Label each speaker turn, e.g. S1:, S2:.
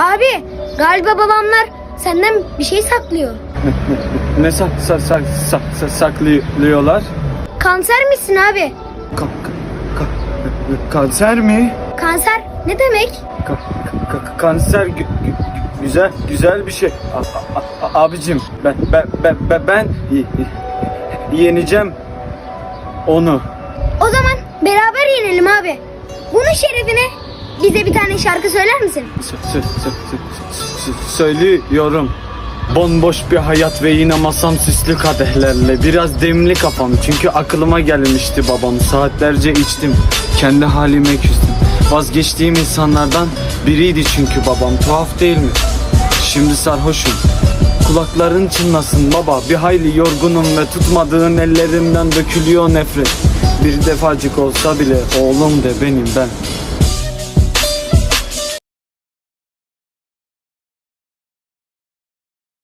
S1: Abi galiba babamlar senden bir şey saklıyor.
S2: Ne sak, sak, sak, sak, sak- saklıyorlar?
S1: Kanser misin abi?
S2: Ka- ka- ka- kanser mi?
S1: Kanser ne demek?
S2: Ka- ka- ka- kanser gü- gü- güzel güzel bir şey. A- a- abicim ben ben ben ben, ben yeneceğim onu.
S1: O zaman beraber yenelim abi. Bunun şerefine bize bir tane şarkı söyler misin?
S2: Sö- sö- sö- sö- sö- söylüyorum. Bomboş bir hayat ve yine masam süslü kadehlerle Biraz demli kafam. Çünkü aklıma gelmişti babam. Saatlerce içtim kendi halime küstüm. Vazgeçtiğim insanlardan biriydi çünkü babam. Tuhaf değil mi? Şimdi sarhoşum. Kulakların çınlasın baba. Bir hayli yorgunum ve tutmadığın ellerimden dökülüyor nefret. Bir defacık olsa bile oğlum de benim ben